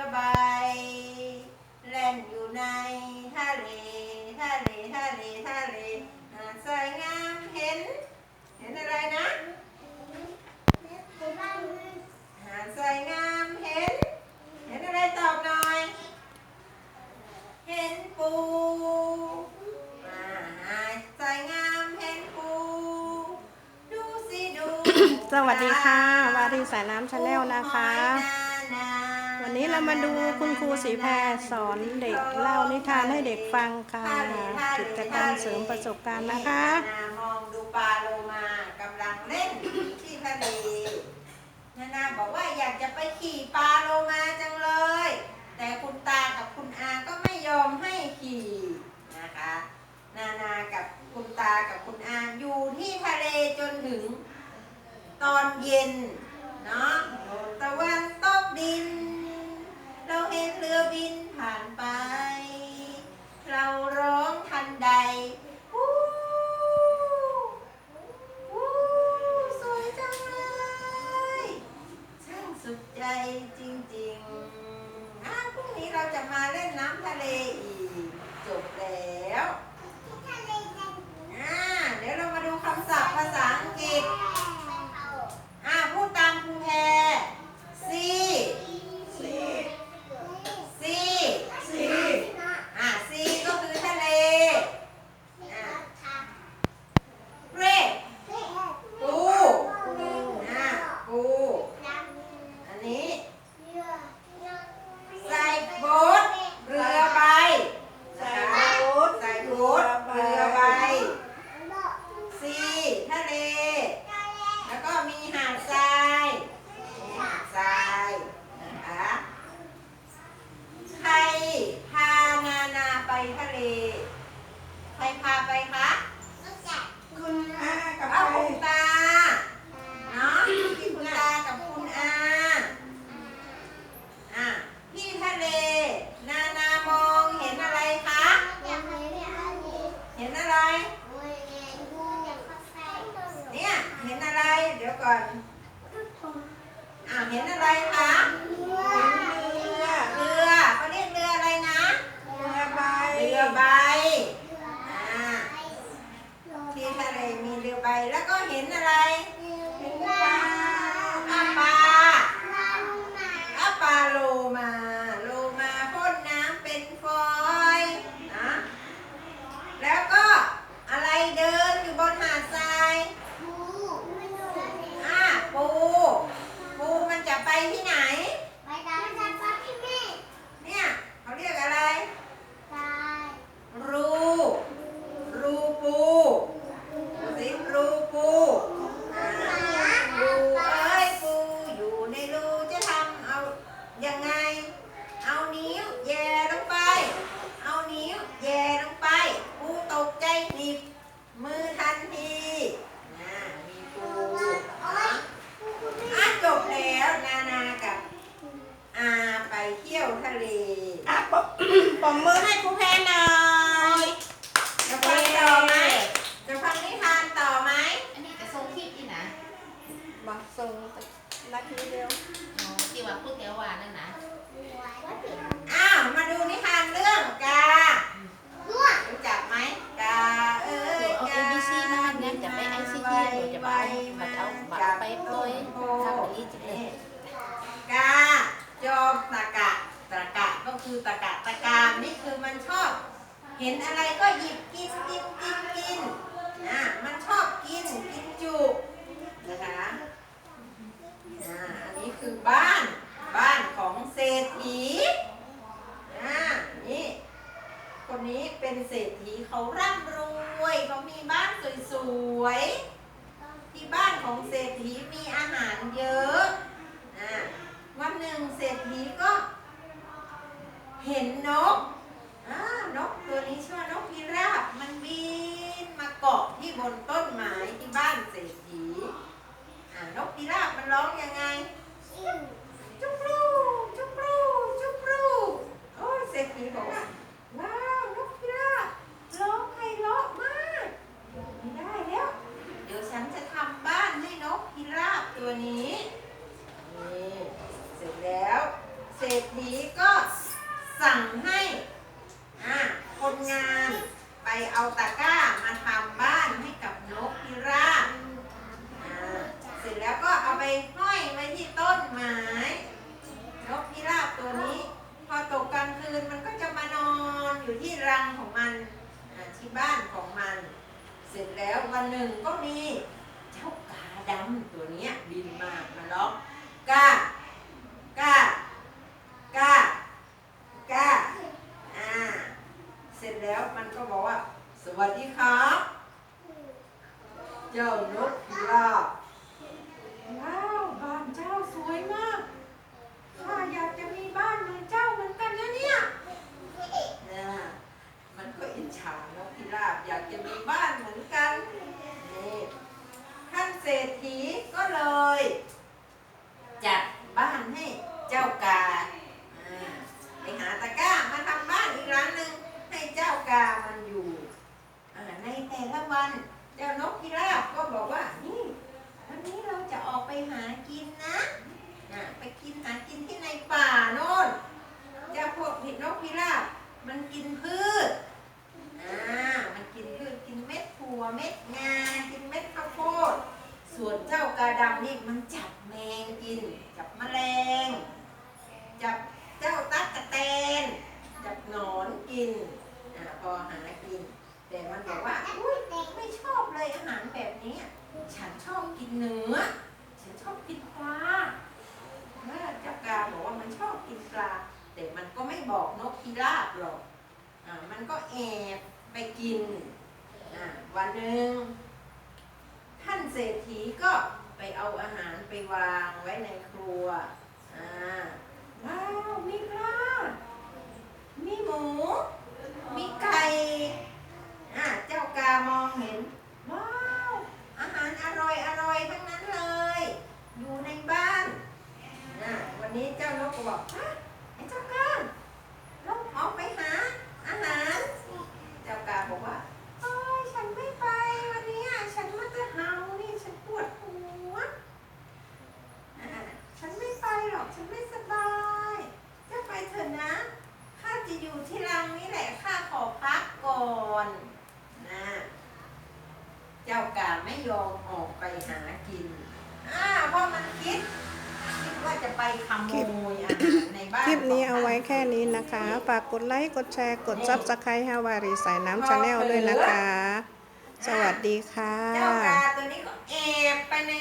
รือใบ แล่นอยู่ในทะเลทะเลทะเลทะเลสวยงามเห็น เห็นอะไรนะหาดสวยงามเห็น เห็นอะไรตอบหน่อย เห็นปูสวยงามเห็นปู ดูสิดู สวัสดีค่ะ วารีสายน้ำชาแนลนะคะ วันนี้เรามาดูคุณครูสีแพรสอนเด็กเล่านิทานให้เด็กฟังค่ะกิจกรรมเสริมประสบการณ์นะคะมองดูปลาโลมากำลังเล่นที่ทะเลนานาบอกว่าอยากจะไปขี่ปลาโลมา จริงอ้าพรุ่งนี้เราจะมาเล่นน้ำทะเลอีก จบแล้ว อ่าเดี๋ยวเรามาดูคำศัพท์ sabay ha. ปปมมือให้ครูแพนหน่อยจะฟังต่อไหมจะฟังนิทานต่อไหมอันนี้จะส่งคิดอีนะบอกส่งนาทีเดียวอ๋อที่ว่าพูดเดีววานั่นนะ ตะกะตะการนี่คือมันชอบ เห็นอะไรก็หยิบกินกินกินกินนะมันชอบกินกินจุนะคะอ่าอันนี้คือบ้าันหนึ่งก็มีเจ้ากาดำตัวนี้บินมามาล็อกกากากากาอ่าเสร็จแล้วมันก็บอกว่า สวัสดีครับ เจ้านกพิราบว้าวบ้านเจ้าสวยมาก ข้าอยากจะมีบ้านเหมือนเจ้าเหมือนกันนะเนี่ยนะมันก็อิจฉานกพิราบอยากจะมีบ้านเหมือนกัน นี่ท่านเศรษฐีก็เลย จัดบ้านให้เจ้ากาอ่าไปหาตะกร้ามาทำบ้านอีกหลังหนึ่งให้เจ้ากามันอยู่อ่าในแต่ละวัน เจ้านกพิราบก็บอกว่า นี่วันนี้เราจะออกไปหากินนะ อะไปกินหากินที่ในป่าโน่นเจ้าพวกผิดนกพิราบมันกินพืช อ่า มันกินพืช กินเม็ดถั่วเม็ดงา กินเม็ดข้าวโพด ส่วนเจ้ากาดำนี่มันจับแมงกิน จับแมลง จับเจ้าตั๊กกะแตน จับหนอนกินอพอหากิน แต่มันบอกว่าอุ้ยไม่ชอบเลยอาหารแบบนี้ ฉันชอบกินเนื้อ ฉันชอบกินปลาเมื่อเจ้ากาบอกว่ามันชอบกินปลา แต่มันก็ไม่บอกนกพิราบหรอกอ่ามันก็แอบไปกิน วันหนึ่งท่านเศรษฐีก็ไปเอาอาหาร ไปวางไว้ในครัว อ่าว้าวมีปลา มีหมู มีไก่ อ่าเจ้ากามองเห็น ว้าว อาหารอร่อยอร่อยทั้งนั้นเลย อยู่ในบ้าน อ่าวันนี้เจ้านกก็บอกฮะไอ้เจ้ากาเราออกไปหาอาหาร เจ้ากาบอกว่าโอ้ยฉันไม่ไปวันนี้อะฉันมาจะเฮานี่ฉันปวดหัวอะฉันไม่ไปหรอกฉันไม่สบายจะไปเถอะนะข้าจะอยู่ที่รังนี้แหละข้าขอพักก่อนนะเจ้ากาไม่ยอมออกไปหากินอ่าเพราะมันคิด คิดว่าจะไป ขโมยอาหารในบ้านคลิปนี้เอาไว้ขงแค่นี้นะคะ ฝากกดไลค์ กดแชร์ กดซับสไครต์ฮาวารีสายน้ำชาแนลด้วยนะคะ สวัสดีค่ะ เจ้ากาตัวนี้ก็แอบไปใน